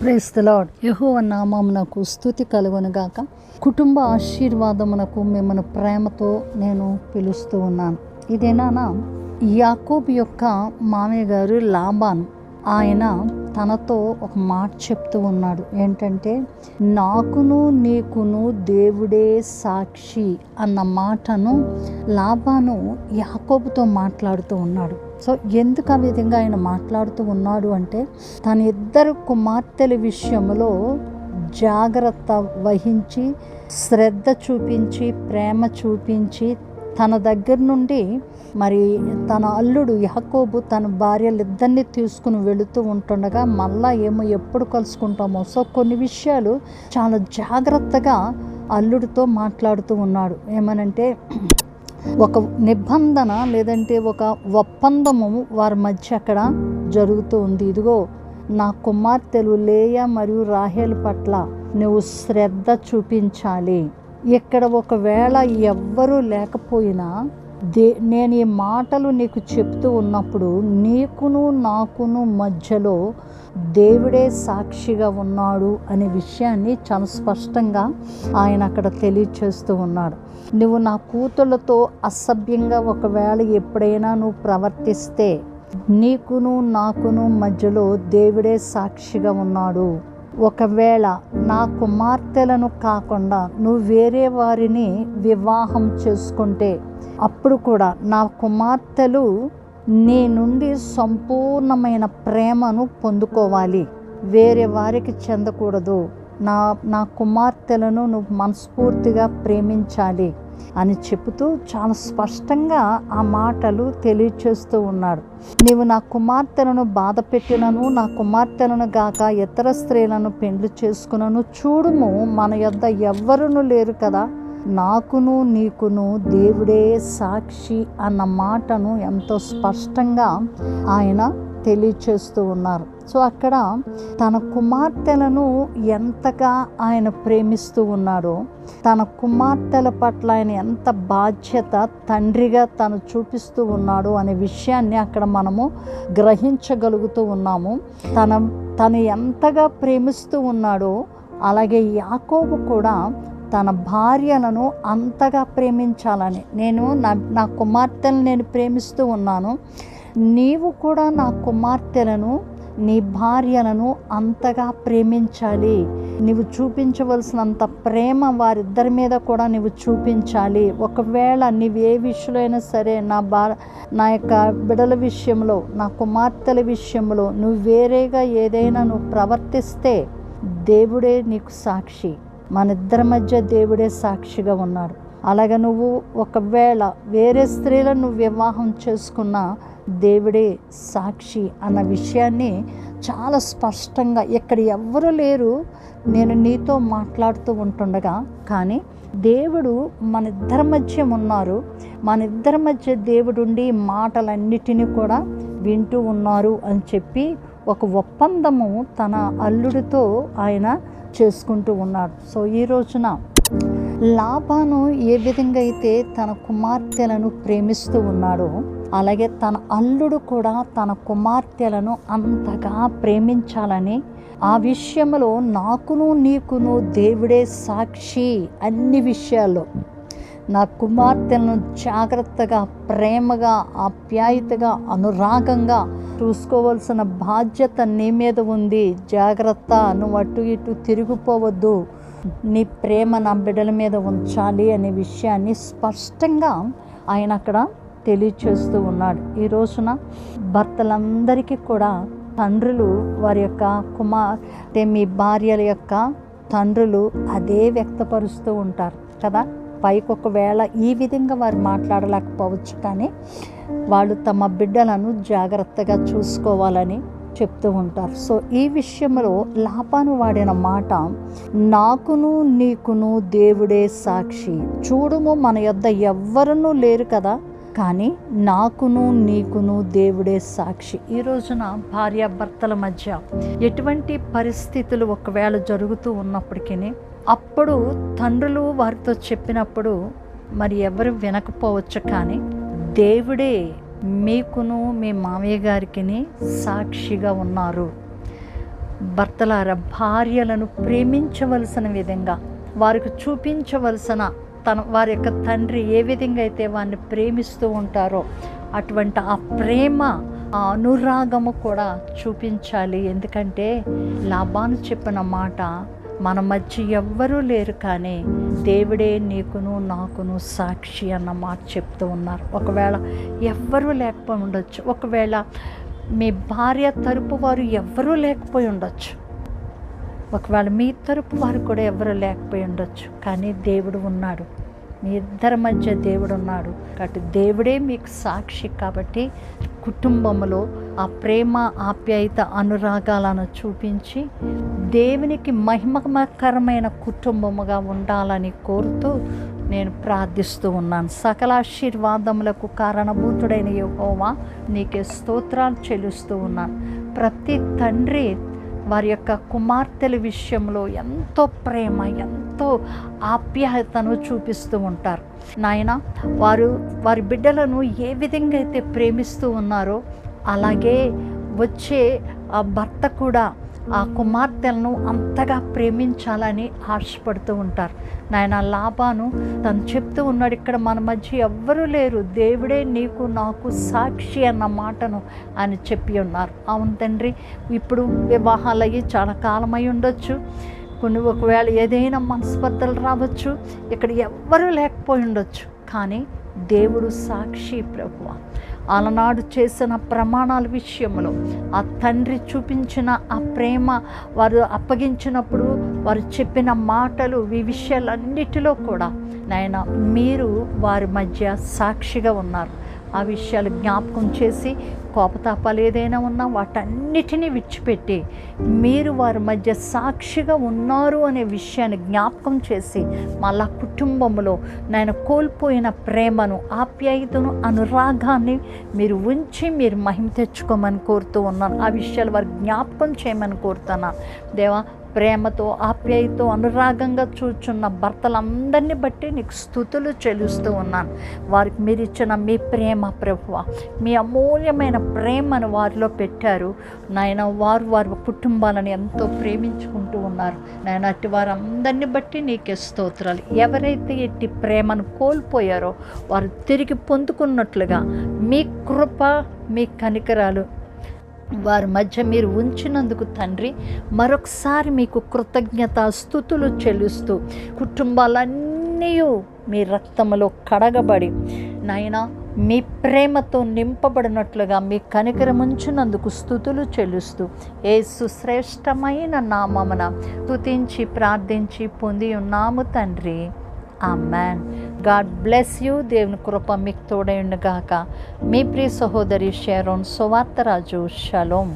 Praise the Lord యహో నామమునకు స్థుతి కలుగునుగాక. కుటుంబ ఆశీర్వాదమునకు మిమ్మల్ని ప్రేమతో నేను పిలుస్తూ ఉన్నాను. ఇదేనా యాకోబ్ యొక్క మామయ్య గారు లాబాన్ ఆయన తనతో ఒక మాట చెప్తూ ఉన్నాడు. ఏంటంటే నాకును నీకును దేవుడే సాక్షి అన్న మాటను లాభాను యాకోబుతో మాట్లాడుతూ ఉన్నాడు. సో ఎందుకు ఆ విధంగా ఆయన మాట్లాడుతూ ఉన్నాడు అంటే తన ఇద్దరు కుమార్తెల విషయంలో జాగ్రత్త వహించి శ్రద్ధ చూపించి ప్రేమ చూపించి తన దగ్గర నుండి మరి తన అల్లుడు యాకోబు తన భార్యలిద్దరిని తీసుకుని వెళుతూ ఉంటుండగా మళ్ళా ఏమో ఎప్పుడు కలుసుకుంటామో. సో కొన్ని విషయాలు చాలా జాగ్రత్తగా అల్లుడితో మాట్లాడుతూ ఉన్నాడు. ఏమనంటే ఒక నిబంధన లేదంటే ఒక ఒప్పందము వారి మధ్య అక్కడ జరుగుతూ ఉంది. ఇదిగో నా కుమార్తెలు లేయ మరియు రాహేల్ పట్ల నువ్వు శ్రద్ధ చూపించాలి. ఇక్కడ ఒకవేళ ఎవ్వరూ లేకపోయినా దే నేను ఈ మాటలు నీకు చెప్తూ ఉన్నప్పుడు నీకును నాకును మధ్యలో దేవుడే సాక్షిగా ఉన్నాడు అనే విషయాన్ని చాలా స్పష్టంగా ఆయన అక్కడ తెలియచేస్తూ ఉన్నాడు. నువ్వు నా కూతుళ్ళతో అసభ్యంగా ఒకవేళ ఎప్పుడైనా నువ్వు ప్రవర్తిస్తే నీకును నాకును మధ్యలో దేవుడే సాక్షిగా ఉన్నాడు. ఒకవేళ నా కుమార్తెలను కాకుండా నువ్వు వేరే వారిని వివాహం చేసుకుంటే అప్పుడు కూడా నా కుమార్తెలు నీ నుండి సంపూర్ణమైన ప్రేమను పొందుకోవాలి. వేరే వారికి చెందకూడదు. నా నా కుమార్తెలను నువ్వు మనస్ఫూర్తిగా ప్రేమించాలి అని చెబుతూ చాలా స్పష్టంగా ఆ మాటలు తెలియచేస్తూ ఉన్నాడు. నీవు నా కుమార్తెలను బాధ పెట్టినను నా కుమార్తెలను గాక ఇతర స్త్రీలను పెండ్లు చేసుకునను. చూడుము మన యొద్ద ఎవ్వరూ లేరు కదా. నాకును నీకును దేవుడే సాక్షి అన్న మాటను ఎంతో స్పష్టంగా ఆయన తెలియచేస్తూ ఉన్నారు. సో అక్కడ తన కుమార్తెలను ఎంతగా ఆయన ప్రేమిస్తూ ఉన్నాడో తన కుమార్తెల పట్ల ఆయన ఎంత బాధ్యత తండ్రిగా తను చూపిస్తూ ఉన్నాడు అనే విషయాన్ని అక్కడ మనము గ్రహించగలుగుతూ ఉన్నాము. తన తను ఎంతగా ప్రేమిస్తూ ఉన్నాడో అలాగే యాకోబు కూడా తన భార్యలను అంతగా ప్రేమించాలని. నేను నా నా కుమార్తెలను నేను ప్రేమిస్తూ ఉన్నాను. నీవు కూడా నా కుమార్తెలను నీ భార్యలను అంతగా ప్రేమించాలి. నీవు చూపించవలసినంత ప్రేమ వారిద్దరి మీద కూడా నీవు చూపించాలి. ఒకవేళ నీవు ఏ విషయంలో అయినా సరే నా బా నా యొక్క బిడల విషయంలో నా కుమార్తెల విషయంలో నువ్వు వేరేగా ఏదైనా నువ్వు ప్రవర్తిస్తే దేవుడే నీకు సాక్షి. మన ఇద్దరి మధ్య దేవుడే సాక్షిగా ఉన్నాడు. అలాగ నువ్వు ఒకవేళ వేరే స్త్రీలను నువ్వు వివాహం చేసుకున్న దేవుడే సాక్షి అన్న విషయాన్ని చాలా స్పష్టంగా ఇక్కడ ఎవరు లేరు. నేను నీతో మాట్లాడుతూ ఉంటుండగా కానీ దేవుడు మన ఇద్దరి మధ్య ఉన్నారు. మన ఇద్దరి మధ్య దేవుడుండి మాటలన్నిటినీ కూడా వింటూ ఉన్నారు అని చెప్పి ఒక ఒప్పందము తన అల్లుడితో ఆయన చేసుకుంటూ ఉన్నాడు సో ఈ రోజున లాభాను ఏ విధంగా అయితే తన కుమార్తెలను ప్రేమిస్తూ ఉన్నాడో అలాగే తన అల్లుడు కూడా తన కుమార్తెలను అంతగా ప్రేమించాలని ఆ విషయంలో నాకును నీకును దేవుడే సాక్షి అన్ని విషయాల్లో నా కుమార్తెలను జాగ్రత్తగా ప్రేమగా ఆప్యాయతగా అనురాగంగా చూసుకోవాల్సిన బాధ్యత నీ మీద ఉంది. జాగ్రత్త నువ్వు అటు ఇటు తిరిగిపోవద్దు. నీ ప్రేమ నా బిడ్డల మీద ఉంచాలి అనే విషయాన్ని స్పష్టంగా ఆయన అక్కడ తెలియచేస్తూ ఉన్నాడు. ఈ రోజున భర్తలందరికీ కూడా తండ్రులు వారి యొక్క కుమార్ మీ భార్యల యొక్క తండ్రులు అదే వ్యక్తపరుస్తూ ఉంటారు కదా? పైకి ఒకవేళ ఈ విధంగా వారు మాట్లాడలేకపోవచ్చు కానీ వాళ్ళు తమ బిడ్డలను జాగ్రత్తగా చూసుకోవాలని చెప్తూ ఉంటారు. సో ఈ విషయంలో లాపాను వాడిన మాట నాకును నీకును దేవుడే సాక్షి. చూడుము మన యొద్ద ఎవ్వరునూ లేరు కదా. కానీ నాకును నీకును దేవుడే సాక్షి. ఈ రోజున భార్యాభర్తల మధ్య ఎటువంటి పరిస్థితులు ఒకవేళ జరుగుతూ ఉన్నప్పటికీ అప్పుడు తండ్రులు వారితో చెప్పినప్పుడు మరి ఎవరు వినకపోవచ్చు కానీ దేవుడే మీకును మీ మామయ్య గారికి సాక్షిగా ఉన్నారు. భర్తలార భార్యలను ప్రేమించవలసిన విధంగా వారికి చూపించవలసిన తన వారి యొక్క తండ్రి ఏ విధంగా అయితే వారిని ప్రేమిస్తూ ఉంటారో అటువంటి ఆ ప్రేమ ఆ అనురాగము కూడా చూపించాలి. ఎందుకంటే లాభాను చెప్పిన మాట మన మధ్య ఎవ్వరూ లేరు కానీ దేవుడే నీకును నాకును సాక్షి అన్న మాట చెప్తూ ఉన్నారు. ఒకవేళ ఎవ్వరూ లేకపోయి ఉండొచ్చు. ఒకవేళ మీ భార్య తరపు వారు ఎవ్వరూ లేకపోయి ఉండొచ్చు. ఒకవేళ మీ తరపు వారు కూడా ఎవరు లేకపోయి ఉండొచ్చు. కానీ దేవుడు ఉన్నాడు. మీ ఇద్దరి మధ్య దేవుడు ఉన్నాడు. కాబట్టి దేవుడే మీకు సాక్షి కాబట్టి కుటుంబంలో ఆ ప్రేమ ఆప్యాయత అనురాగాలను చూపించి దేవునికి మహిమకరమైన కుటుంబముగా ఉండాలని కోరుతూ నేను ప్రార్థిస్తూ ఉన్నాను. సకల ఆశీర్వాదములకు కారణభూతుడైన యోగోవా నీకే స్తోత్రాలు చెల్లిస్తూ ఉన్నాను. ప్రతి తండ్రి వారి యొక్క కుమార్తెల విషయంలో ఎంతో ప్రేమ ఎంతో ఆప్యాయతను చూపిస్తూ ఉంటారు. నాయన వారు వారి బిడ్డలను ఏ విధంగా అయితే ప్రేమిస్తూ ఉన్నారో అలాగే వచ్చే ఆ భర్త కూడా ఆ కుమార్తెలను అంతగా ప్రేమించాలని ఆశపడుతూ ఉంటారు. నాయన లాభాను తను చెప్తూ ఉన్నాడు ఇక్కడ మన మధ్య ఎవ్వరూ లేరు. దేవుడే నీకు నాకు సాక్షి అన్న మాటను అని చెప్పి ఉన్నారు. అవును తండ్రి ఇప్పుడు వివాహాలు అయ్యి చాలా కాలమై ఉండొచ్చు. కొన్ని ఒకవేళ ఏదైనా మనస్పర్ధలు రావచ్చు. ఇక్కడ ఎవ్వరూ లేకపోయి ఉండొచ్చు. కానీ దేవుడు సాక్షి ప్రభువ. అలనాడు చేసిన ప్రమాణాల విషయంలో ఆ తండ్రి చూపించిన ఆ ప్రేమ వారు అప్పగించినప్పుడు వారు చెప్పిన మాటలు ఈ విషయాలన్నిటిలో కూడా నాయన మీరు వారి మధ్య సాక్షిగా ఉన్నారు. ఆ విషయాలు జ్ఞాపకం చేసి కోపతాపాలు ఏదైనా ఉన్నా వాటన్నిటినీ విడిచిపెట్టి మీరు వారి మధ్య సాక్షిగా ఉన్నారు అనే విషయాన్ని జ్ఞాపకం చేసి మళ్ళా కుటుంబంలో నేను కోల్పోయిన ప్రేమను ఆప్యాయతను అనురాగాన్ని మీరు ఉంచి మీరు మహిమ తెచ్చుకోమని కోరుతూ ఉన్నాను. ఆ విషయాలు వారు జ్ఞాపకం చేయమని కోరుతున్నాను దేవా ప్రేమతో ఆప్యాయతో అనురాగంగా చూచున్న భర్తలందరినీ బట్టి నీకు స్థుతులు చెల్లిస్తూ ఉన్నాను. వారికి మీరు ఇచ్చిన మీ ప్రేమ ప్రభువ మీ అమూల్యమైన ప్రేమను వారిలో పెట్టారు. నాయన వారు వారి కుటుంబాలను ఎంతో ప్రేమించుకుంటూ ఉన్నారు. నాయన అట్టి వారందరినీ బట్టి నీకే స్తోత్రాలు. ఎవరైతే ఎట్టి ప్రేమను కోల్పోయారో వారు తిరిగి పొందుకున్నట్లుగా మీ కృప మీ కనికరాలు వారి మధ్య మీరు ఉంచినందుకు తండ్రి మరొకసారి మీకు కృతజ్ఞత స్థుతులు చెల్లిస్తూ కుటుంబాలన్నీ మీ రక్తములో కడగబడి నాయనా మీ ప్రేమతో నింపబడినట్లుగా మీ కనికరముంచినందుకు స్థుతులు చెల్లిస్తూ ఏ సుశ్రేష్టమైన నామమున స్తుతించి ప్రార్థించి పొంది ఉన్నాము తండ్రి. ఆమెన్. గాడ్ బ్లెస్ యూ దేవుని కృప మీకు తోడైండుగాక మీ ప్రియ సహోదరి షేరోన్ సువార్తరాజు షలోం.